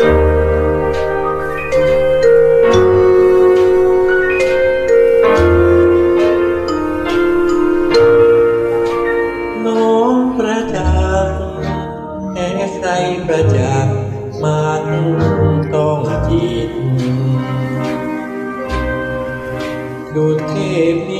น้องประจักษ์แห่ใครประจักษ์มันต้องจิตดูเทพนิ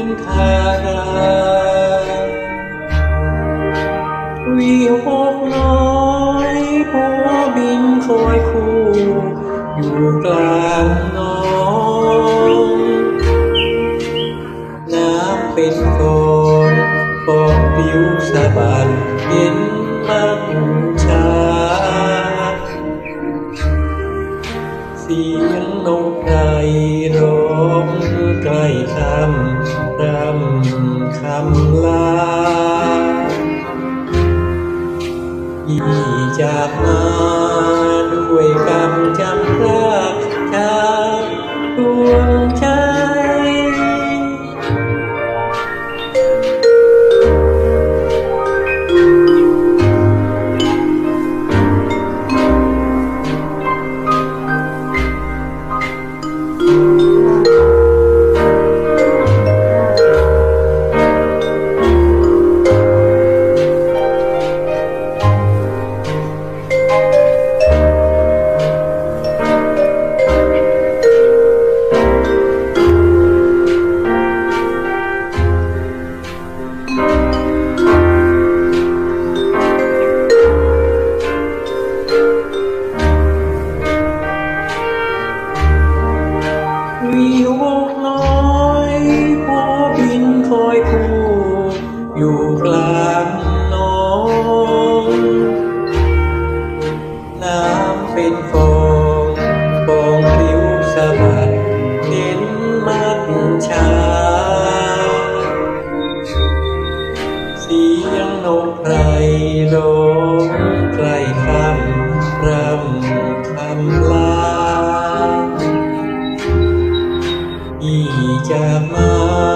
พื้นทาราวิหกน้อยพอบินคอยคู่อยู่กลางน้องน้ำเป็นกองปองผิวสะบันเย็น ยงนกไก่ร้องใกล้คำรำคำลาที่จากมาด้วยกำจำ ไรร้องใกล้คำรำคำลาอีจะมา